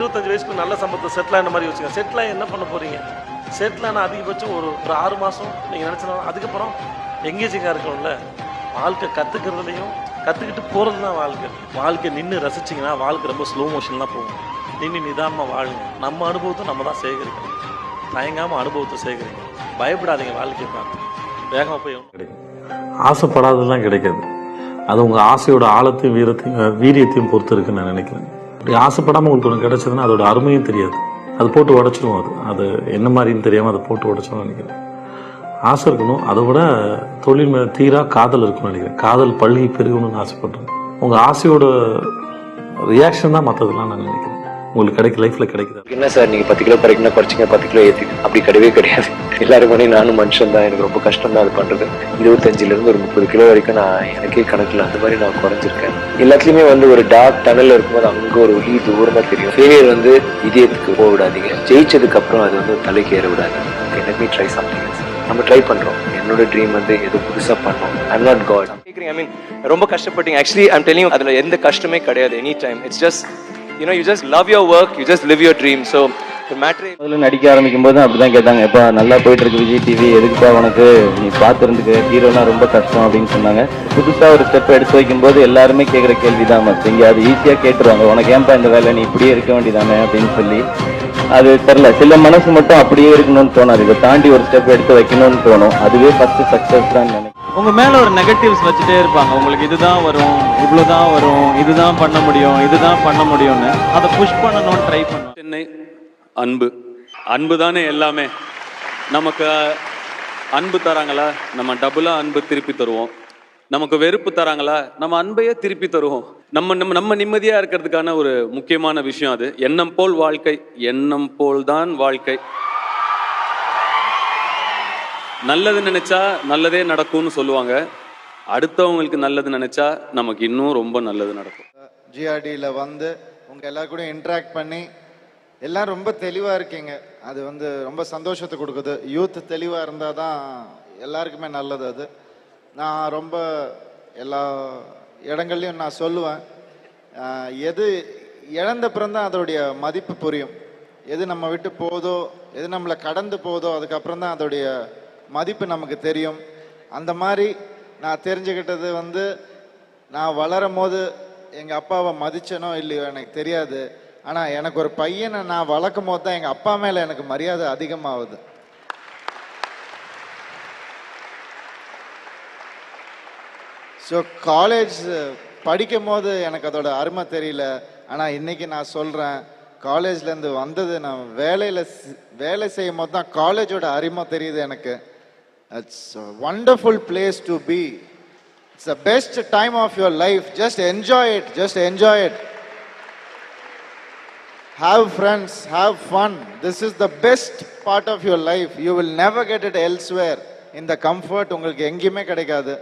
இருபத்தஞ்சு வயசுக்கு நல்ல சம்பளத்தை செட்டில் ஆன மாதிரி வச்சுக்கோங்க செட்டில் என்ன பண்ண போறீங்க? செட்டில் அதிகபட்சம் ஒரு ஒரு ஆறு மாதம் நீங்கள் நினச்சா அதுக்கப்புறம் எங்கேஜிங்காக இருக்கணும்ல. வாழ்க்கை கற்றுக்கிறதுலையும் கற்றுக்கிட்டு போகிறது தான் வாழ்க்கை. வாழ்க்கை நின்று ரசிச்சிங்கன்னா வாழ்க்கை ரொம்ப ஸ்லோ மோஷன்லாம் போகும். நின்று நிதானமாக வாழுங்க. நம்ம அனுபவத்தை நம்ம தான் சேகரிக்கணும். தயங்காமல் அனுபவத்தை சேகரிங்க. பயப்படாதீங்க வாழ்க்கையை பார்த்து. வேகமாக போய் கிடைக்கும் ஆசைப்படாததெல்லாம் கிடைக்காது. அது உங்கள் ஆசையோட ஆழத்தையும் வீரத்தையும் வீரியத்தையும் பொறுத்து இருக்குன்னு நான் நினைக்கிறேன். அப்படி ஆசைப்படாமல் உங்களுக்கு ஒன்று கிடைச்சதுன்னா அதோட அருமையும் தெரியாது. அது போட்டு உடச்சிடும் அது. அது என்ன மாதிரின்னு தெரியாமல் அதை போட்டு உடச்சிடும் நினைக்கிறேன். ஆசை இருக்கணும். அதை விட தொழில் மேலே தீரா காதல் இருக்கும்னு நினைக்கிறேன். காதல் பள்ளி பெருகணும்னு ஆசைப்படுறேன் உங்கள் ஆசையோட ரியாக்ஷன் தான் மற்றதெல்லாம் நான் நினைக்கிறேன். உங்களுக்கு கிடைக்க லைஃப்பில் கிடைக்குது? என்ன சார் நீங்கள் பத்து கிலோ குறைக்கணும் குறைச்சிங்க பத்து கிலோ ஏற்றி அப்படி கிடையவே கிடையாது. எல்லாரும் நானும் மனுஷன் தான். எனக்கு ரொம்ப கஷ்டம் தான் அது பண்றது. இருபத்தஞ்சுல இருந்து ஒரு முப்பது கிலோ வரைக்கும் நான் எனக்கே கணக்குல அந்த மாதிரி நான் குறைஞ்சிருக்கேன். எல்லாத்துலயுமே வந்து ஒரு டார்க் டனல்ல இருக்கும்போது அங்க ஒரு ஒளி தூரமா தெரியும். ஃபெயிலியர் வந்து இதயத்துக்கு போக விடாதீங்க ஜெயிச்சதுக்கு அப்புறம் அது வந்து தலைக்கு ஏற விடாது எனக்கு ட்ரை சம்திங் நம்ம ட்ரை பண்றோம். என்னோட ட்ரீம் வந்து எதுவும் புதுசா பண்ணோம். ஐம் நாட் காட் கேக்குறீங்க ஐ மீன் ரொம்ப கஷ்டப்பட்டீங்க. ஆக்சுவலி ஐம் டெல்லிங் அதுல எந்த கஷ்டமே கிடையாது. Any time it's just you know you just love your work you just live your dream so matter முதல்ல நடிக்க ஆரம்பிக்கும் போது அப்படிதான் கேட்டாங்க. எப்பா நல்லா போயிட்டு இருக்கு விஜய் டிவி எதுக்குப்பா உனக்கு? நீ பார்த்துருந்துக்கு ஹீரோனா ரொம்ப கஷ்டம் அப்படின்னு சொன்னாங்க. புதுசா ஒரு ஸ்டெப் எடுத்து வைக்கும்போது எல்லாருமே கேட்குற கேள்விதான் மச் இங்க அது ஈஸியா கேட்டுருவாங்க. உனக்கு ஏன்பா இந்த வேலை? நீ இப்படியே இருக்க வேண்டியதானே? அப்படின்னு சொல்லி. அது தெரில சில மனசு மட்டும் அப்படியே இருக்கணும்னு தோணாது. இதை தாண்டி ஒரு ஸ்டெப் எடுத்து வைக்கணும்னு தோணும். அதுவே ஃபர்ஸ்ட் சக்சஸ் தான் நினைக்கிறேன். உங்க மேல ஒரு நெகட்டிவ்ஸ் வச்சுட்டே இருப்பாங்க. உங்களுக்கு இதுதான் வரும் இவ்வளவுதான் வரும் இதுதான் பண்ண முடியும் இதுதான் பண்ண முடியும்னு. அதை புஷ் பண்ணணும்னு ட்ரை பண்ணுவோம் சென்னை அன்பு. அன்பு தானே எல்லாமே. நமக்கு அன்பு தராங்களா? நம்ம டபுளா அன்பு திருப்பி தருவோம். நமக்கு வெறுப்பு தராங்களா? நம்ம அன்பையே திருப்பி தருவோம். நம்ம நம்ம நம்ம நிம்மதியா இருக்கிறதுக்கான ஒரு முக்கியமான விஷயம் அது. எண்ணம் போல் வாழ்க்கை எண்ணம் போல் தான் வாழ்க்கை. நல்லது நினைச்சா நல்லதே நடக்கும்னு சொல்லுவாங்க. அடுத்தவங்களுக்கு நல்லது நினைச்சா நமக்கு இன்னும் ரொம்ப நல்லது நடக்கும். ஜிஆர்டியில் வந்து உங்கள் எல்லாரும் கூட இன்ட்ராக்ட் பண்ணி எல்லாம் ரொம்ப தெளிவாக இருக்கீங்க. அது வந்து ரொம்ப சந்தோஷத்தை கொடுக்குது. யூத் தெளிவாக இருந்தால் தான் எல்லாருக்குமே நல்லது அது. நான் ரொம்ப எல்லா இடங்கள்லையும் நான் சொல்லுவேன். எது இழந்த பிறந்தான் அதோடைய மதிப்பு புரியும். எது நம்ம விட்டு போதோ எது நம்மளை கடந்து போதோ அதுக்கப்புறம் தான் அதோடைய மதிப்பு நமக்கு தெரியும். அந்த மாதிரி நான் தெரிஞ்சுக்கிட்டது வந்து நான் வளரும் போது எங்கள் அப்பாவை மதிச்சனோ இல்லையோ எனக்கு தெரியாது. ஆனால் எனக்கு ஒரு பையனை நான் வளர்க்கும் போது தான் எங்கள் அப்பா மேலே எனக்கு மரியாதை அதிகமாகுது. ஸோ காலேஜ் படிக்கும் போது எனக்கு அதோட அருமை தெரியல. ஆனால் இன்னைக்கு நான் சொல்கிறேன் காலேஜ்லேருந்து வந்தது நான் வேலையில் வேலை செய்யும் போது தான் காலேஜோட அருமை தெரியுது எனக்கு. It's wonderful place to be it's the best time of your life just enjoy it just enjoy it have friends have fun this is the best part of your life you will never get it elsewhere இந்த comfort உங்களுக்கு எங்கேயுமே கிடைக்காது.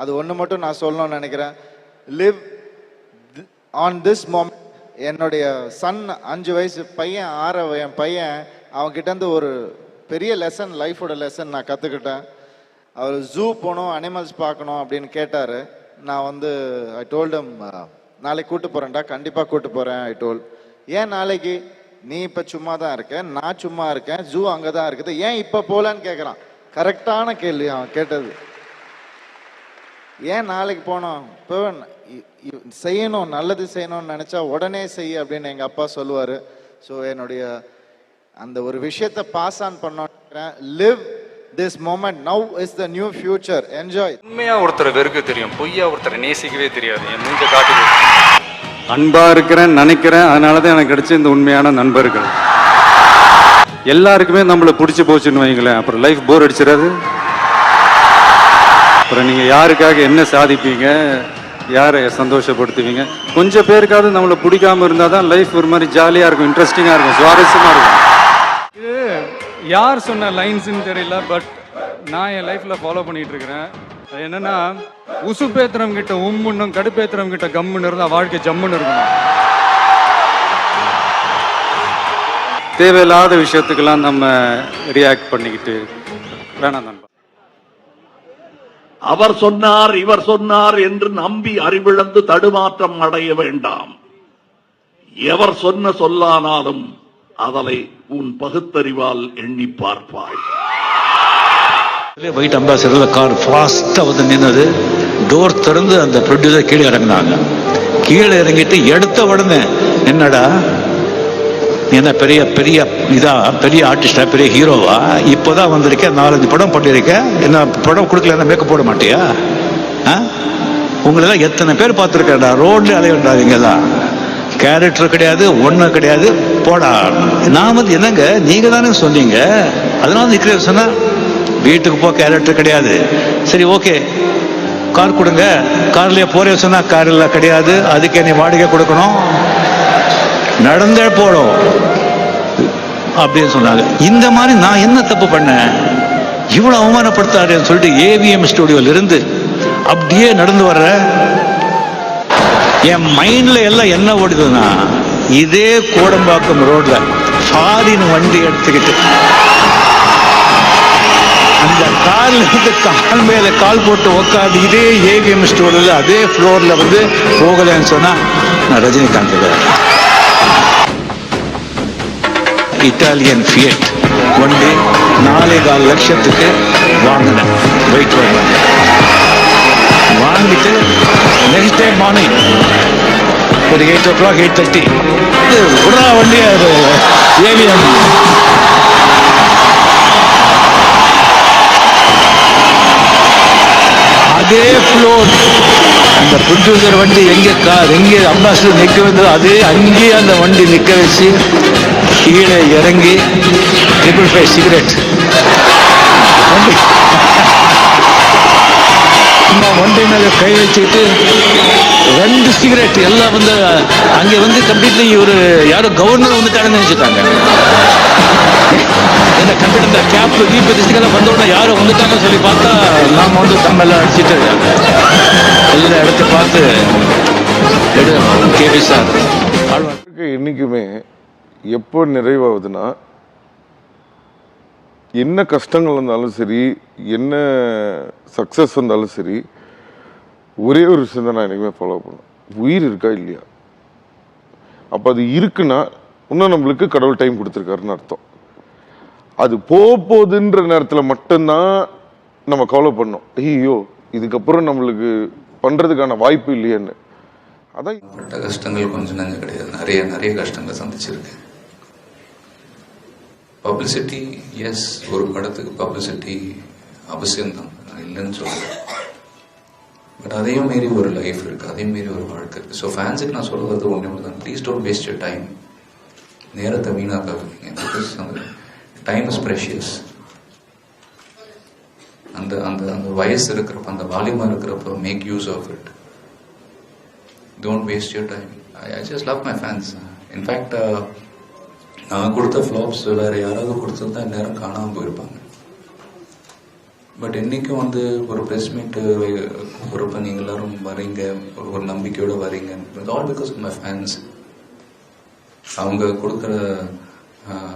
அது ஒன்று மட்டும் நான் சொல்லணும்னு நினைக்கிறேன். லிவ் ஆன் திஸ் மோமெண்ட் என்னுடைய சன் அஞ்சு வயசு பையன் ஆற என் பையன் அவன்கிட்டேருந்து ஒரு பெரிய லெசன் லைஃபோட லெசன் நான் கற்றுக்கிட்டேன் அவர் ஜூ போகணும் அனிமல்ஸ் பார்க்கணும் அப்படின்னு கேட்டார். நான் வந்து ஐ டோல்டம் நாளைக்கு கூட்டு போகிறேன்டா கண்டிப்பாக கூப்பிட்டு போகிறேன் ஐ டோல் ஏன் நாளைக்கு நீ இப்போ சும்மா தான் இருக்க? நான் சும்மா இருக்கேன். ஜூ அங்கே தான் இருக்குது. ஏன் இப்போ போகலான்னு கேட்குறான் கரெக்டான கேள்வி அவன் கேட்டது. ஏன் நாளைக்கு போனோம்? இப்போ செய்யணும் நல்லது செய்யணும்னு நினச்சா உடனே செய் அப்படின்னு எங்கள் அப்பா சொல்லுவார். ஸோ என்னுடைய அந்த ஒரு விஷயத்தை பாஸ் ஆன் பண்ணோம் live this moment now is the new future enjoy உண்மையா ஒருத்தர் வெறுக்க தெரியும். பொய்யா ஒருத்தரை நேசிக்கவே தெரியாது. என் மூஞ்ச காட்டு அன்பா இருக்கிறேன் நினைக்கிறேன். அதனால தான் எனக்கு கிடைச்ச இந்த உண்மையான நண்பர்கள். எல்லாருக்குமே நம்மளை பிடிச்சி போச்சுன்னு வைங்களேன். அப்புறம் லைஃப் போர் அடிச்சிடாது. அப்புறம் நீங்க யாருக்காக என்ன சாதிப்பீங்க? யாரை சந்தோஷப்படுத்துவீங்க? கொஞ்சம் பேருக்காவது நம்மளை பிடிக்காம இருந்தால் தான் லைஃப் ஒரு மாதிரி ஜாலியாக இருக்கும் இன்ட்ரெஸ்டிங்காக இருக்கும் சுவாரஸ்யமாக இருக்கும். இது யார் சொன்ன லைன்ஸுன்னு தெரியல பட் நான் என் லைஃப்பில் ஃபாலோ பண்ணிட்டு இருக்கிறேன். என்னன்னா உசுப்பேத்திரம் கிட்ட உம்முன்னும் கடுப்பேத்திரம் கிட்ட கம்முன்னு இருந்தா வாழ்க்கை ஜம்முன்னு இருக்கணும் தேவையில்லாத விஷயத்துக்கெல்லாம் நம்ம ரியாக்ட் பண்ணிக்கிட்டு வேணாம் நண்பா. அவர் சொன்னார் இவர் சொன்னார் என்று நம்பி அறிவிழந்து தடுமாற்றம் அடைய வேண்டாம். எவர் சொன்ன சொல்லானாலும் அதனை உன் பகுத்தறிவால் எண்ணி பார்ப்பாய். ஒயிட் அம்பாசிடரில் கார் ஃபாஸ்ட்டாக வந்து நின்னது. டோர் திறந்து அந்த ப்ரொடியூசர் கீழே இறங்குனாங்க. கீழே இறங்கிட்டு எடுத்த உடனே என்னடா? நீ என்ன பெரிய பெரிய இதா? பெரிய ஆர்டிஸ்டா பெரிய ஹீரோவா இப்போதான் வந்திருக்கேன் நாலஞ்சு படம் பண்ணியிருக்கேன் என்ன படம் கொடுக்கல மேக்கப் போட மாட்டியா? ஆ? உங்களெல்லாம் எத்தனை பேர் பார்த்துருக்கேன்டா? ரோட்ல அலையண்டாதீங்கலாம் கேரக்டர் கிடையாது ஒன்றும் கிடையாது போடா. நான் வந்து என்னங்க? நீங்கள் தானே சொன்னீங்க. அதனால நிற்கிறேன் சொன்னால் வீட்டுக்கு போக கேரக்டர் கிடையாது. சரி ஓகே கார் கொடுங்க. கார்லேயே போறே சொன்னா கார் இல்ல கிடையாது. அதுக்கு நீ வாடகை கொடுக்கணும். நடந்தே போடும் அப்படின்னு சொன்னாங்க. இந்த மாதிரி நான் என்ன தப்பு பண்ணேன்? இவ்வளோ அவமானப்படுத்தாருன்னு சொல்லிட்டு ஏவிஎம் ஸ்டுடியோல இருந்து அப்படியே நடந்து வர்ற என் மைண்ட்ல எல்லாம் என்ன ஓடுதுன்னா இதே கோடம்பாக்கம் ரோட்ல ஃபாரின் வண்டி எடுத்துக்கிட்டு இந்த கால்ல இருந்து கால் மேலே கால் போட்டு உட்காந்து இதே ஏவிஎம் ஸ்டோரில் அதே ஃப்ளோரில் வந்து போகலன்னு சொன்னால் நான் ரஜினிகாந்த் இட்டாலியன் ஃபியட் வண்டி நாலே கால் லட்சத்துக்கு வாங்கினேன். வெயிட் பண்ணேன் வாங்கிட்டு நெக்ஸ்ட் டே மார்னிங் ஒரு eight o'clock eight thirty விடுறா வண்டி அது ஏவிஎம் அதே ஃப்ளோர் அந்த ப்ரொடியூசர் வண்டி எங்கே கார் எங்கே அம்பாசிடர் நிற்க வந்ததோ அதே அங்கேயே அந்த வண்டி நிற்க வச்சு கீழே இறங்கி ட்ரிபிள் ஃபைவ் சிகரெட் வண்டி. சும்மா வண்டி மேலே கை வச்சுக்கிட்டு ரெண்டு சிகரெட் எல்லாம் வந்து அங்கே வந்து கம்ப்ளீட்லி ஒரு யாரோ கவர்னர் வந்துட்டாங்கன்னு நினைச்சிட்டாங்க. என்ன கண்டிப்பா இந்த கேப் தீப திசைக்கெல்லாம் வந்த உடனே யாரும் வந்துட்டாங்கன்னு சொல்லி பார்த்தா நாம வந்து தம்மெல்லாம் அடிச்சிட்டு எல்லா இடத்த பார்த்து கேபி சார். என்றைக்குமே எப்போ நிறைவாகுதுன்னா என்ன கஷ்டங்கள் வந்தாலும் சரி என்ன சக்ஸஸ் வந்தாலும் சரி ஒரே ஒரு விஷயம் தான் நான் என்றைக்குமே ஃபாலோ பண்ணேன் உயிர் இருக்கா இல்லையா? அப்போ அது இருக்குன்னா இன்னும் நம்மளுக்கு கடவுள் டைம் கொடுத்துருக்காருன்னு அர்த்தம். அது போக போகுதுன்ற நேரத்தில் மட்டும்தான் நம்ம கவலை பண்ணோம். ஐயோ இதுக்கப்புறம் நம்மளுக்கு பண்ணுறதுக்கான வாய்ப்பு இல்லையேன்னு. அதான் பட்ட கஷ்டங்கள் கொஞ்சம் நஞ்சம் கிடையாது. நிறைய நிறைய கஷ்டங்களை சந்திச்சிருக்கேன் பப்ளிசிட்டி எஸ் ஒரு படத்துக்கு பப்ளிசிட்டி அவசியம்தான். நான் இல்லைன்னு சொல்றேன் பட் அதையும் மீறி ஒரு லைஃப் இருக்கு. அதையும் மீறி ஒரு வாழ்க்கை இருக்கு. ஸோ ஃபேன்ஸுக்கு நான் சொல்றது ஒன்றே ஒன்று தான் ப்ளீஸ் டோன்ட் வேஸ்ட் டைம் நேரத்தை வீணாக்காதீங்க. பிகாஸ் டைம் இஸ் ப்ரெஷியஸ் அந்த அந்த அந்த வயசு இருக்கிறப்ப அந்த வாலிமா இருக்கிறப்ப make use of it don't waste your time I just love my fans in fact நான் கொடுத்த ஃப்ளாப்ஸ் வேற யாராவது கொடுத்துருந்தா நேரம் காணாமல் போயிருப்பாங்க. பட் என்றைக்கும் வந்து ஒரு ப்ரெஸ் மீட் போகிறப்ப நீங்கள் எல்லாரும் வரீங்க ஒரு நம்பிக்கையோடு வரீங்க. ஆல் பிகாஸ் மை ஃபேன்ஸ் அவங்க கொடுக்குற uh,